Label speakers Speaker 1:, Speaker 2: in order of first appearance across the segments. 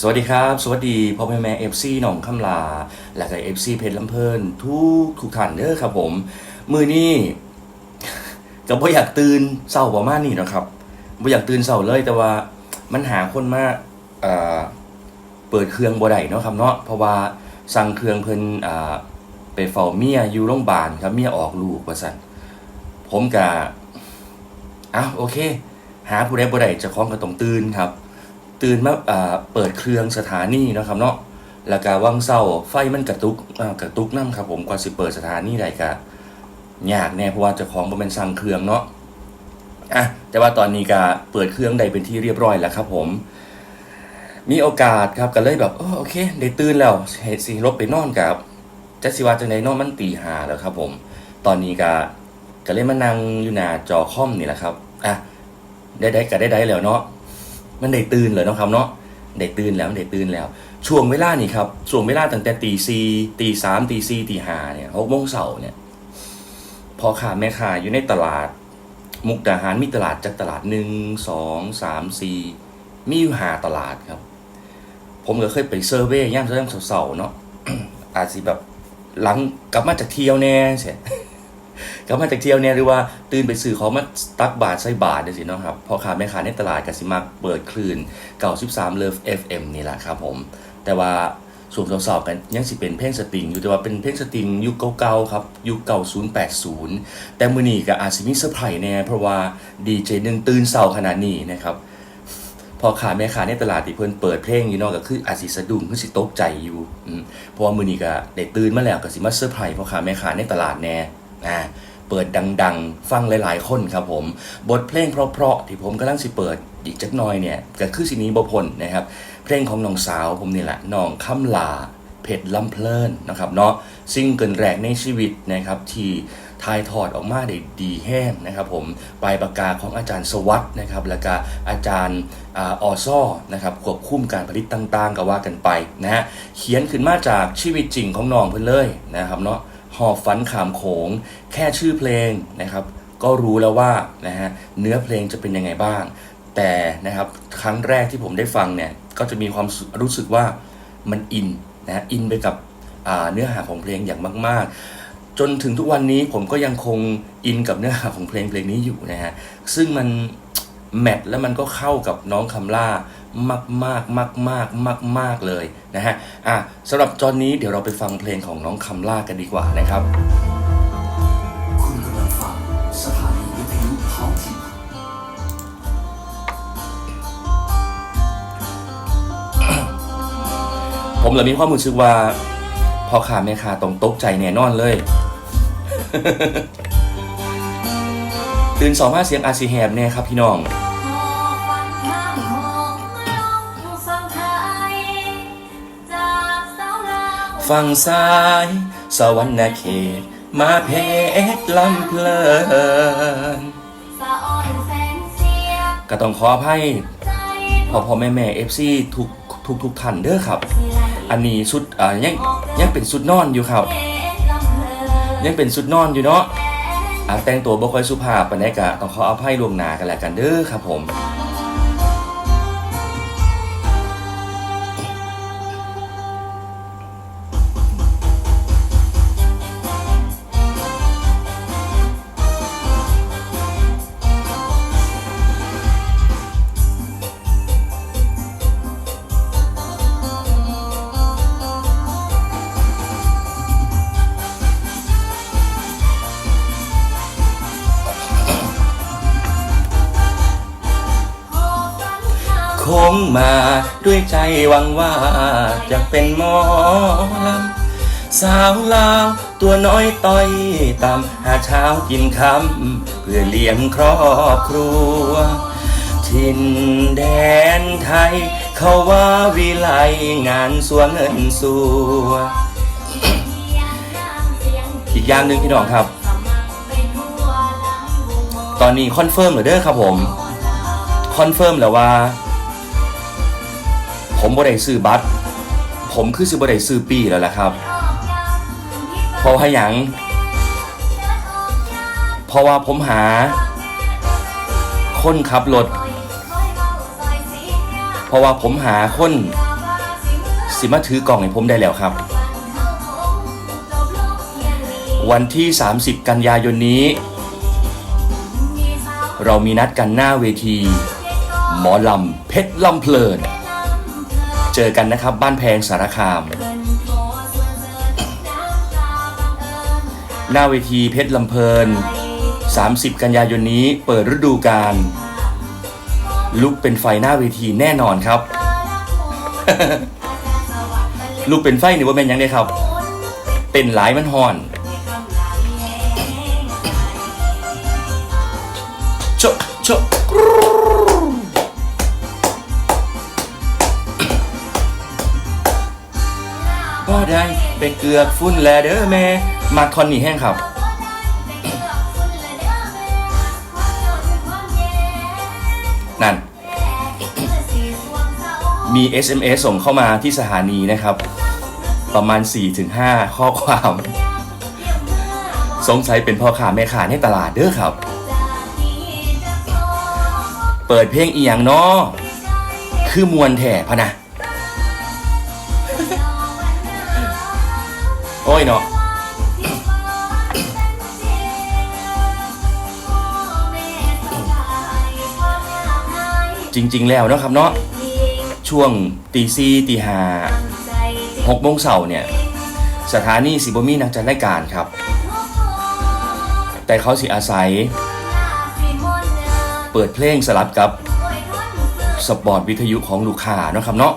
Speaker 1: สวัสดีครับ สวัสดีพ่อแม่แม่เอฟซีหนองคำลา และก็เอฟซีเพชรลำเพลินทุกทุกท่านเด้อครับผม มือนี้ก็บ่อยากตื่นเศร้าประมาณนี้นะครับบ่อยากตื่นเศร้าเลยแต่ว่ามันหาคนมาเอ่อเปิดเครื่องบ่ได้เนาะครับเนาะเพราะว่าสั่งเครื่องเพิ่นอ่าไปเฝ้าเมียอยู่โรงพยาบาลครับเมียออกลูกว่าซั่นผมก็อ้าโอเค หาผู้ใดบ่ได้เจ้าของก็ต้องตื่นครับ ตื่นมาเปิดเครื่องสถานีนะครับเนาะแล้วก็ว่างเศร้าไฟมันกระตุกกระตุกน้ำครับผมกว่าสิเปิดสถานีได้ก็ยากแน่เพราะว่าเจ้าของบ่แม่นสั่งเครื่องเนาะอะแต่ว่าตอนนี้ก็เปิดเครื่องได้เป็นที่เรียบร้อยแล้วครับผม มีโอกาสครับก็เลยแบบโอเคได้ตื่นแล้วเฮ็ดสิลบไปนอนกับจัสิวาจังได๋เนมันตีหาแล้วครับผม ตอนนี้ก็ก็เลยมานั่งอยู่หน้าจอคอมนี่แหละครับอะได้ได้ก็ได้ได้แล้วเนาะ มันได้ตื่นเลยเนาะครับเนาะได้ตื่นแล้วได้ตื่นแล้ว ช่วงเวลานี่ครับช่วงเวลาตั้งแต่ตีสี่ตีสามตีสี่ตีห้าเนี่ยหกโมงเสาร์เนี่ยพอขาแม่ค้าอยู่ในตลาด มุกดาหารมีตลาดจากตลาดหนึ่งสองสามสี่มีอยู่หาตลาดครับ ผมก็เคยไปเซอร์เวย์ย่ามเรื่องเสาร์เนาะอาจสิแบบหลังกลับมาจากเที่ยวแน่เสีย กลับมาจากเที่ยวเนี่ยหรือว่าตื่นไปซื้อของมาตักบาทใส่บาทเดี๋ยวสิเนาะครับพอขาแม่ค้าในตลาดกสิมาเปิดคลื่น93 Love FM นี่แหละครับผม แต่ว่าส่วนสอบกันยังสิเป็นเพลงสตริงอยู่แต่ว่าเป็นเพลงสตริงยุคเก่าๆครับยุคเก่า080 แต่มือนี้ก็อาจสิมีเซอร์ไพรส์แน่เพราะว่าดีเจหนึ่งตื่นเช้าขนาดนี้นะครับพอขาแม่ค้าในตลาดที่เพิ่นเปิดเพลงอยู่นาะก็คืออาจสิสะดุ้งคือสิตกใจอยู่เพราะว่ามือนี้ก็ได้ตื่นมาแล้วก็สิมาเซอร์ไพรส์พอค้าแม่ค้าในตลาดแน่อ่า เปิดดัง ๆ ฟังหลาย ๆ คนครับผม บทเพลงเพราะๆที่ผมกำลังสิเปิดอีกจักน่อยเนี่ยก็คือสินี้บพ้นนะครับ เพลงของน้องสาวผมนี่แหละน้องคำลาเพชรลำเพลินนะครับเนาะซิงเกิลแรกในชีวิตนะครับที่ถ่ายทอดออกมาได้ดีแห้งนะครับผมปลายปากกาของอาจารย์สวัสด์นะครับแล้วก็อาจารย์ออซ่อนะครับควบคุมการผลิตต่างๆก็ว่ากันไปนะฮะเขียนขึ้นมาจากชีวิตจริงของน้องเพิ่นเลยนะครับเนาะ หอบฝันขามโขง แค่ชื่อเพลงนะครับ ก็รู้แล้วว่านะฮะเนื้อเพลงจะเป็นยังไงบ้าง แต่นะครับครั้งแรกที่ผมได้ฟังเนี่ยก็จะมีความรู้สึกว่ามันอินนะอินไปกับเนื้อหาของเพลงอย่างมาก ๆ จนถึงทุกวันนี้ผมก็ยังคงอินกับเนื้อหาของเพลงเพลงนี้อยู่นะฮะซึ่งมันแมทแล้วมันก็เข้ากับน้องคำล่า มากมากมากมากมากมากเลยนะฮะอะสำหรับตอนนี้เดี๋ยวเราไปฟังเพลงของน้องคำล่ากันดีกว่านะครับ
Speaker 2: คุณกำลังฟังสถานีวิทยุท้องถิ่น
Speaker 1: ผมเลยมีความรู้สึกว่าพอค้าแม่ค้าต้องตกใจแน่นอนเลยตื่นสองมาเสียงอาซีแฮบแน่ครับพี่น้อง
Speaker 3: ฝั่ง
Speaker 1: ซ้าย สวรรณเขต มาเพชรลำเพลิน
Speaker 3: สะอ่อนแสนเสีย
Speaker 1: ก็ต้องขออภัย
Speaker 3: ใจ
Speaker 1: พ่อพ่อแม่แม่เอฟซีทุกทุกทุกท่านเด้อครับ
Speaker 3: สิไหล
Speaker 1: อันนี้สุดอ่ายังยังเป็นสุดนอนอยู่ครับ
Speaker 3: เพชรลำเพลิน
Speaker 1: ยังเป็นสุดนอนอยู่เนาะอ่าแต่งตัวบ่ค่อยสุภาพปานใดก็ต้องขออภัยล่วงหน้ากันแล้วกันเด้อครับผมา
Speaker 3: ม
Speaker 1: คงมาด้วยใจหวังว่าจะเป็นหมอลำสาวลาวตัวน้อยต้อยตามหาเช้ากินคำเพื่อเลี้ยงครอบครัวถิ่นแดนไทย เขาว่าวิไลงานสวงเงินสัวอีกอย่างหนึ่งพี่น้องครับ ตอนนี้คอนเฟิร์มแล้วเด้อครับผม คอนเฟิร์มแล้วว่า ผมบ่ได้ซื้อบัตร ผมคือสิบ่ได้ซื้อปีแล้วล่ะครับ
Speaker 3: ออกงานที่
Speaker 1: เพราะว่าหยัง
Speaker 3: เดินออกงาน
Speaker 1: เพราะว่าผมหา คนขับรถ
Speaker 3: เพ
Speaker 1: ราะว่าผมหาคนสิมาถือกล่องให้ผมได้แล้วครับ วันที่ 30 กันยายนนี้ เรามีนัดกันหน้าเวที หมอลำเพชรลำเพลิน เจอกันนะครับ บ้านแพงสารคาม หน้าเวทีเพชรลำเพลิน 30 กันยายนนี้เปิดฤดูกาลลุกเป็นไฟหน้าเวทีแน่นอนครับ ลุกเป็นไฟนี่ว่าเป็นหยังไงครับ เป็นหลายมันหอน บ่ได้ไปเกือกฟุ้นแลเด้อแม่มาทอนนี่แห้งครับนั่น มี SMS ส่งเข้ามาที่สถานีนะครับ ประมาณ 4-5 ข้อความ สงสัยเป็นพ่อค้าแม่ค้าในตลาดเด้อครับ เปิดเพลงอีหยังเนาะคือมวนแถ่พะนะ โอ้ยเนาะจริง ๆ แล้วนะครับเนาะช่วงตีซีตีห้าหกโมงเสาร์เนี่ย สถานีสิบมีนักจัดรายการครับ แต่เขาสิอาศัย เปิดเพลงสลับกับสปอร์ตวิทยุของลูกค้านะครับเนาะ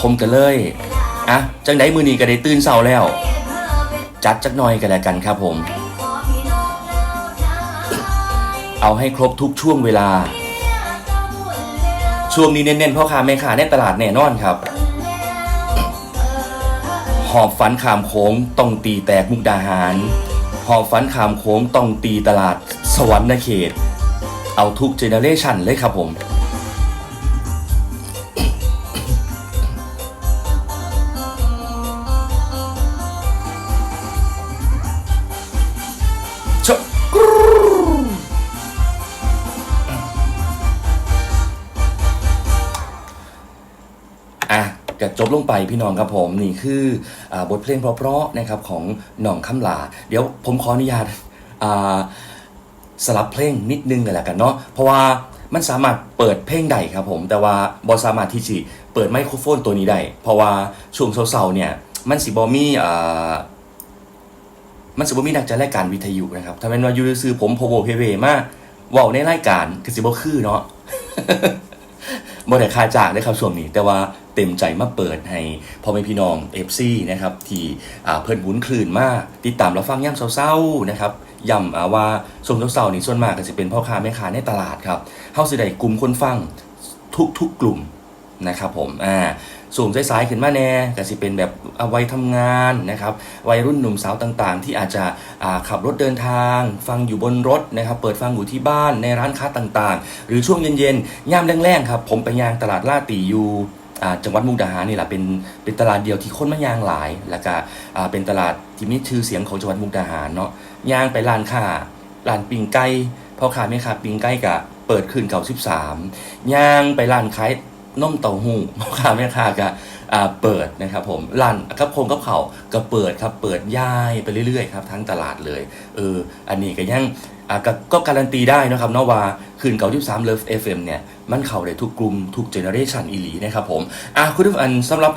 Speaker 1: ผมก็เลย อะจังไดมือนี้ก็ได้ตื่นเสาแล้ว จัดจักหน่อยกันแล้วกันครับผม เอาให้ครบทุกช่วงเวลา ช่วงนี้เน้นๆพ่อค้าแม่ค้าในตลาดแน่นอนครับ หอบฝันขามโค้งต้องตีแตกมุกดาหาร หอบฝันขามโค้งต้องตีตลาดสวรรค์เขต เอาทุกเจเนเรชันเลยครับผม จบลงไปพี่น้องครับผมนี่คืออบทเพลงเพราะๆนะครับของหน่องคำลา เดี๋ยวผมขออนุญาตสลับเพลงนิดนึงกันแล้วกันเนาะเพราะว่ามันสามารถเปิดเพลงใดครับผม แต่ว่าบอสามารถที่จะเปิดไมโครโฟนตัวนี้ได้เพราะว่าช่วงเสาร์เนี่ยมันสิบอมีอ่ามันสิบ่มีนักจัดรายการวิทยุนะครับถ้าเป็นว่ายูซื่อผมโพโบเพเวมาว้าในรายการก็สิบ่คือเนาะ บ่ได้ค่าจ้างได้ครับช่วงนี้ แต่ว่าเต็มใจมาเปิดให้พ่อแม่พี่น้องเอฟซีนะครับที่เพิ่นบุญคลื่นมากติดตามรับฟังย่ำเศร้าๆนะครับย้ำว่าส่วงเศร้าๆนี่ส่วนมากก็จะเป็นพ่อค้าแม่ค้าในตลาดครับเฮาสิได้กลุ่มคนฟังทุกๆกลุ่มนะครับผมอ่า สูงสายๆขึ้นมาแน่ก็สิเป็นแบบวัยทำงานนะครับวัยรุ่นหนุ่มสาวต่างๆ ที่อาจจะขับรถเดินทาง ฟังอยู่บนรถนะครับเปิดฟังอยู่ที่บ้านในร้านค้าต่างๆ หรือช่วงเย็นๆย่ามแรงๆครับผมไปยางตลาดลาดตีอยู่จังหวัดมุกดาหารนี่แหละเป็นเป็นตลาดเดียวที่คนมายางหลาย แล้วก็เป็นตลาดที่มีชื่อเสียงของจังหวัดมุกดาหารเนาะยางไปร้านค้าร้านปิงไก่พ่อค้าแม่ค้าปิงไก่กะเปิดคืนเก่าสิบสามยางไปร้านขาย นมเต่าหู้พ่อค้าแม่ค้าก็เปิดนะครับผมรันกับโคงกับเขาก็เปิดครับเปิดย่ายไปเรื่อยๆครับทั้งตลาดเลยเอออันนี้ก็ยังก็ก็การันตีได้นะครับเนาะว่าคืนเก่าที่สามเลิฟเอฟเอ็มเนี่ยมันเข่าได้ทุกกลุ่มทุกเจเนอเรชันอีหลีนะครับผมอะคุณผู้ฟังสำหรับ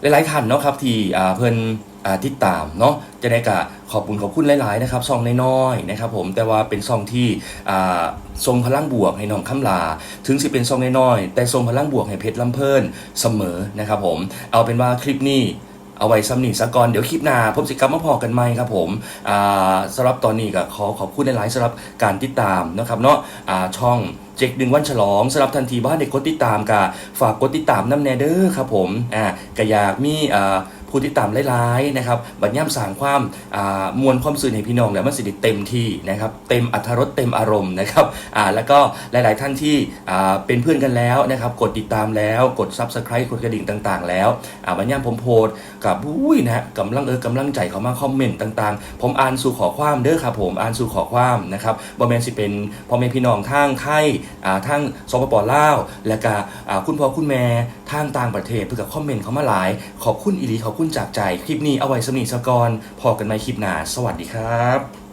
Speaker 1: หลายๆท่านเนาะครับที่เพิ่นอ่า ติดตามเนาะจะได้กะขอบคุณขอบคุณหลายๆนะครับซองน้อยๆนะครับผมแต่ว่าเป็นซองที่อ่าทรงพลังบวกให้น้องคำลา ถึงสิเป็นซองน้อยๆแต่ทรงพลังบวกให้เพชรลำเพิ่นเสมอนะครับผมเอาเป็นว่าคลิปนี้เอาไว้ซ้ำนี่สะก่อนเดี๋ยวคลิปหน้าผมสิกลับมาพอกันใหม่ครับผมอ่าสำหรับตอนนี้ก็ขอขอบคุณหลายๆสำหรับการติดตามนะครับเนาะช่องเจ็กดึงวันฉลองสำหรับทันทีบ้านเด็กกดติดตามกะฝากกดติดตามน้ำแนเดอร์ครับผมอ่าก็อยากมีอ่า ผู้ที่ตามหลายๆนะครับบัดย่ำสางความมวลความสื่อในพี่น้องแล้วมันสิเต็มที่นะครับเต็มอัธรสเต็มอารมณ์นะครับแล้วก็หลาย ๆ ท่านที่เป็นเพื่อนกันแล้วนะครับกดติดตามแล้วกด Subscribe กดกระดิ่งต่าง ๆ แล้วบัญญัติผมโพสต์กับอุ้ยนะฮะกำลังเออกำลังใจเขามาคอมเมนต์ต่างๆ ผมอ่านสู่ขอความเด้อครับผมอ่านสู่ขอความนะครับบ่แม่นสิเป็นพ่อแม่พี่น้องทางไทยอ่าทางสปปลาวและก็อ่าคุณพ่อคุณแม่ทางต่างประเทศเพื่อกับคอมเมนต์เขามาหลาย ขอบคุณอีลีขอบคุณจากใจคลิปนี้เอาไว้สนิทสกอนพอกันไหมคลิปหน้าสวัสดีครับ